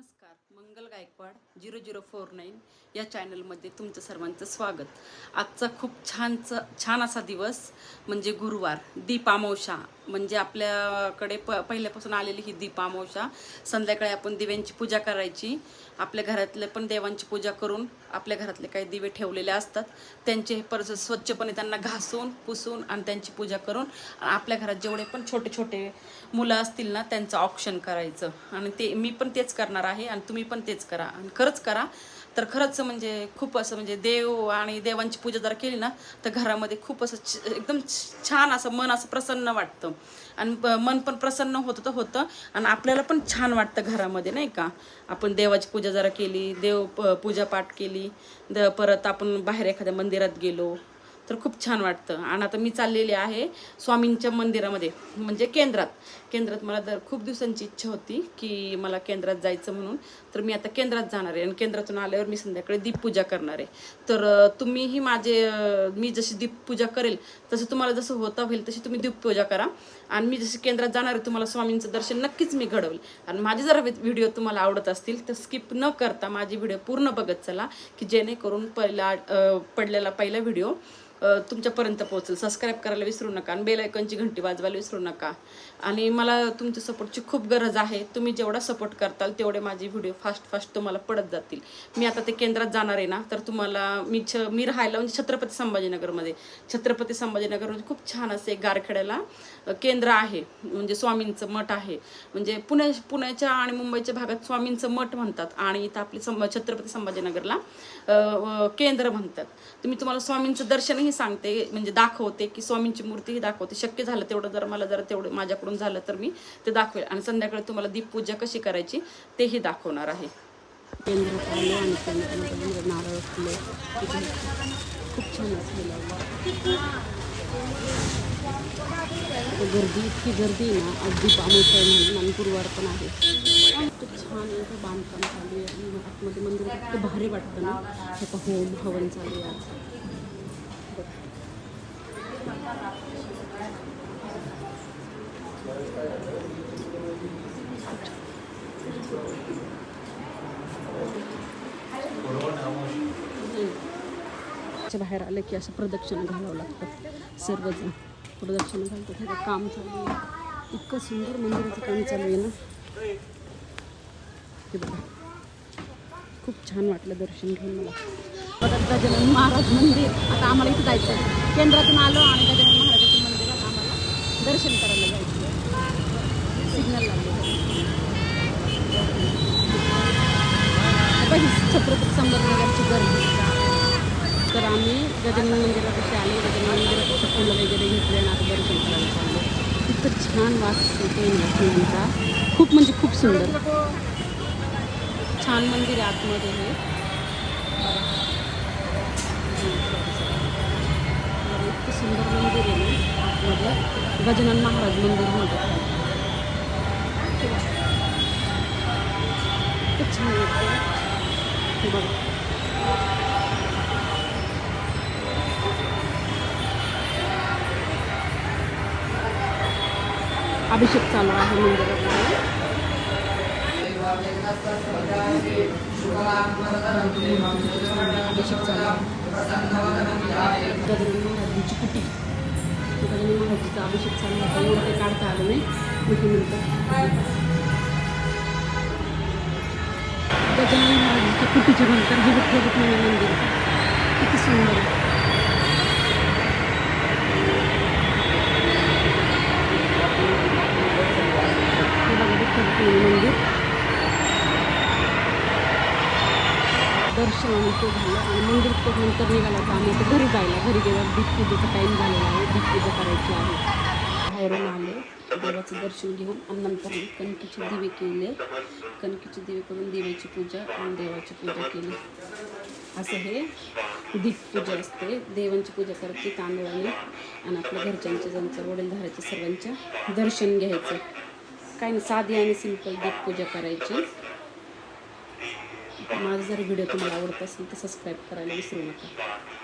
नमस्कार Mangal Gaikwad zero zero four nine या चॅनलमध्ये तुमचं सर्वांचं स्वागत. आजचा खूप छानचा छान असा दिवस म्हणजे गुरुवार दीप म्हणजे आपल्याकडे प पहिल्यापासून आलेली ही दीप संध्याकाळी आपण दिव्यांची पूजा करायची. आपल्या घरातले पण देवांची पूजा करून आपल्या घरातले काही दिवे ठेवलेले असतात. त्यांचे हे परत स्वच्छपणे त्यांना घासून पुसून आणि त्यांची पूजा करून आपल्या घरात जेवढे पण छोटे छोटे मुलं असतील ना त्यांचं ऑप्शन करायचं. आणि ते मी पण तेच करणार आहे आणि तुम्ही पण तेच करा. आणि खरंच करा. तर खरंच म्हणजे खूप असं म्हणजे देव आणि देवांची पूजा जर केली ना तर घरामध्ये खूप असं एकदम छान असं मन असं प्रसन्न वाटतं. आणि मन पण प्रसन्न होतं तर होतं. आणि आपल्याला पण छान वाटतं घरामध्ये नाही का? आपण देवाची पूजा जरा केली देव प- पूजापाठ केली द परत आपण बाहेर एखाद्या मंदिरात गेलो तर खूप छान वाटतं. आणि आता मी चाललेली आहे स्वामींच्या मंदिरामध्ये म्हणजे केंद्रात. केंद्रात मला तर खूप दिवसांची इच्छा होती की मला केंद्रात जायचं म्हणून. तर मी आता केंद्रात जाणार आहे आणि केंद्रातून आल्यावर मी संध्याकाळी दीपपूजा करणार आहे. तर तुम्हीही माझे मी जशी दीपपूजा करेल तसं तुम्हाला जसं होता होईल तशी तुम्ही दीपपूजा करा. आणि मी जशी केंद्रात जाणार आहे तुम्हाला स्वामींचं दर्शन नक्कीच मी घडवेल. आणि माझे जर व्हिडिओ तुम्हाला आवडत असतील तर स्किप न करता माझी व्हिडिओ पूर्ण बघत चला की जेणेकरून पहिला पडलेला पहिला व्हिडिओ. तुमच्यापर्यंत पोहोचेल. सबस्क्राईब करायला विसरू नका आणि बेलायकॉनची घंटी वाजवायला विसरू नका. आणि मला तुमच्या सपोर्टची खूप गरज आहे. तुम्ही जेवढा सपोर्ट करताल तेवढे माझे व्हिडिओ फास्ट फास्ट तुम्हाला पडत जातील. मी आता ते केंद्रात जाणार आहे ना तर तुम्हाला मी छ मी राहायला म्हणजे छत्रपती संभाजीनगरमध्ये. छत्रपती संभाजीनगरमध्ये म्हणजे खूप छान असे गारखेड्याला केंद्र आहे. म्हणजे स्वामींचं मठ आहे. म्हणजे पुण्या पुण्याच्या आणि मुंबईच्या भागात स्वामींचं मठ म्हणतात आणि इथं आपले संभ छत्रपती संभाजीनगरला केंद्र म्हणतात. तुम्ही तुम्हाला स्वामींचं दर्शनही सांगते म्हणजे दाखवते की स्वामींची मूर्तीही दाखवते. शक्य झालं तेवढं जर मला जर तेवढं माझ्याकडून झालं तर मी ते दाखवेल. आणि संध्याकाळी तुम्हाला दीपपूजा कशी करायची तेही दाखवणार आहे. नारळ फुले खूप छान असं गर्दी इतकी गर्दी आहे ना अगदी पामोस आहे म्हणून आणि गुरुवार पण आहे. खूप छान इथं बांधकाम चालू आहे आणि आतमध्ये मंदिर इतकं भारी वाटतं ना. हे होम हवन चालू आहे बाहेर आलं की असं प्रदक्षिणा घालावं लागतं. सर्वजण प्रदक्षिणा घालतो हे काम चालू आहे? इतकं सुंदर मंदिराचं काम चालू आहे ना. ते बघा. खूप छान वाटलं दर्शन घेऊन मला. परत गजानन महाराज मंदिर. आता आम्हाला इथं जायचं केंद्रातून आलो आणि गजानन महाराजाच्या मंदिरात आम्हाला दर्शन करायला जायचं सिग्नल लागले. ही छत्रपती संभाजीनगरची गर्दी तर आम्ही गजानन मंदिरात असे आले गजानन मंदिरात कसं फुलं वगैरे घेतले आणि आता दर्शन करायला चाललो. इतकं छान वास येते ना फुलांचा खूप म्हणजे खूप सुंदर. छान मंदिर आहे आतमध्ये हे. इतकं सुंदर मंदिर आहे आतमध्ये. गजानन महाराज मंदिर म्हणतात. बघा अभिषेक चालू आहे मंदिरामध्ये. अभिषेक चालू आहे. गजानन कुटी. गजानन महाराजीचा अभिषेक चालू होता एवढं काही काढता आलं नाही. कुटीनंतर गजानन महाराजांच्या कुटीच्या नंतर हे विठ्ठल रुक्मिणी मंदिर किती सुंदर आहे विठ्ठल रुक्मिणी मंदिर दर्शन आणि तो झालं आणि मंदिर तो नंतर निघाला तर आम्ही घरी जायला घरी गेल्यावर दीपपूजेचा टाईम झालेला आहे. दीप पूजा करायची आहे. बाहेरून आले. देवाचं दर्शन घेऊन आणि नंतर कणकीचे दिवे केले. कणकीचे दिवे करून देवाची पूजा आणि देवाची पूजा केली. असं हे दीपपूजा असते. देवांची पूजा करते तांदळाने आणि आपल्या घरच्यांच्या ज्यांच्या वडीलधाराच्या सर्वांच्या दर्शन घ्यायचं. काही नाही साधी आणि सिंपल दीपपूजा करायची. माझा जर व्हिडिओ तुम्हाला आवडत असेल तर सबस्क्राईब करायला विसरू नका.